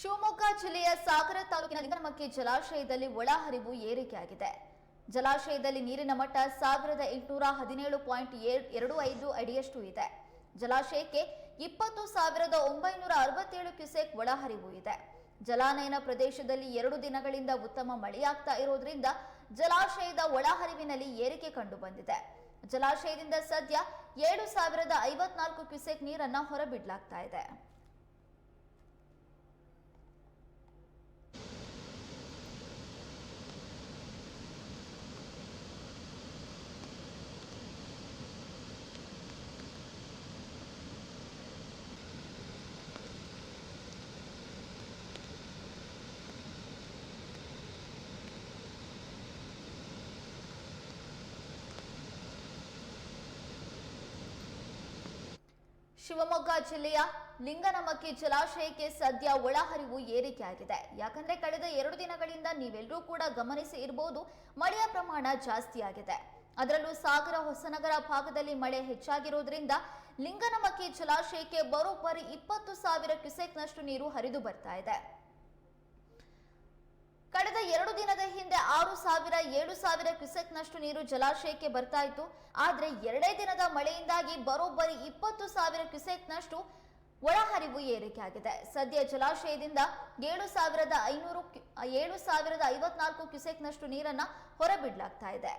ಶಿವಮೊಗ್ಗ ಜಿಲ್ಲೆಯ ಸಾಗರ ತಾಲೂಕಿನ ಲಿಂಗನಮಕ್ಕಿ ಜಲಾಶಯದಲ್ಲಿ ಒಳಹರಿವು ಏರಿಕೆಯಾಗಿದೆ. ಜಲಾಶಯದಲ್ಲಿ ನೀರಿನ ಮಟ್ಟ ಸಾವಿರದ ಎಂಟುನೂರ ಹದಿನೇಳು ಪಾಯಿಂಟ್ ಎರಡು ಐದು ಅಡಿಯಷ್ಟು ಇದೆ. ಜಲಾಶಯಕ್ಕೆ ಇಪ್ಪತ್ತು ಸಾವಿರದ ಒಂಬೈನೂರ ಅರವತ್ತೇಳು ಕ್ಯುಸೆಕ್ ಒಳಹರಿವು ಇದೆ. ಜಲಾನಯನ ಪ್ರದೇಶದಲ್ಲಿ ಎರಡು ದಿನಗಳಿಂದ ಉತ್ತಮ ಮಳೆಯಾಗ್ತಾ ಇರೋದ್ರಿಂದ ಜಲಾಶಯದ ಒಳಹರಿವಿನಲ್ಲಿ ಏರಿಕೆ ಕಂಡುಬಂದಿದೆ. ಜಲಾಶಯದಿಂದ ಸದ್ಯ ಏಳು ಸಾವಿರದ ಐವತ್ನಾಲ್ಕು ಕ್ಯುಸೆಕ್ ನೀರನ್ನ ಹೊರಬಿಡಲಾಗ್ತಾ ಇದೆ. ಶಿವಮೊಗ್ಗ ಜಿಲ್ಲೆಯ ಲಿಂಗನಮಕ್ಕಿ ಜಲಾಶಯಕ್ಕೆ ಸದ್ಯ ಒಳಹರಿವು ಏರಿಕೆಯಾಗಿದೆ. ಯಾಕಂದ್ರೆ ಕಳೆದ ಎರಡು ದಿನಗಳಿಂದ ನೀವೆಲ್ಲರೂ ಕೂಡ ಗಮನಿಸಿ ಇರಬಹುದು ಮಳೆಯ ಪ್ರಮಾಣ ಜಾಸ್ತಿಯಾಗಿದೆ. ಅದರಲ್ಲೂ ಸಾಗರ, ಹೊಸನಗರ ಭಾಗದಲ್ಲಿ ಮಳೆ ಹೆಚ್ಚಾಗಿರೋದ್ರಿಂದ ಲಿಂಗನಮಕ್ಕಿ ಜಲಾಶಯಕ್ಕೆ ಬರೋಬ್ಬರಿ ಇಪ್ಪತ್ತು ಸಾವಿರ ಕ್ಯೂಸೆಕ್ನಷ್ಟು ನೀರು ಹರಿದು ಬರ್ತಾ ಇದೆ. ಎರಡು ದಿನದ ಹಿಂದೆ ಆರು ಸಾವಿರ, ಏಳು ಸಾವಿರ ಕ್ಯೂಸೆಕ್ನಷ್ಟು ನೀರು ಜಲಾಶಯಕ್ಕೆ ಬರ್ತಾ ಇತ್ತು. ಆದ್ರೆ ಎರಡೇ ದಿನದ ಮಳೆಯಿಂದಾಗಿ ಬರೋಬ್ಬರಿ ಇಪ್ಪತ್ತು ಸಾವಿರ ಕ್ಯೂಸೆಕ್ನಷ್ಟು ಒಳಹರಿವು ಏರಿಕೆಯಾಗಿದೆ. ಸದ್ಯ ಜಲಾಶಯದಿಂದ ಏಳು ಸಾವಿರದ ಐನೂರು ಏಳು ಸಾವಿರದ ಐವತ್ನಾಲ್ಕು ಕ್ಯೂಸೆಕ್ನಷ್ಟು ನೀರನ್ನ ಹೊರಬಿಡಲಾಗ್ತಾ ಇದೆ.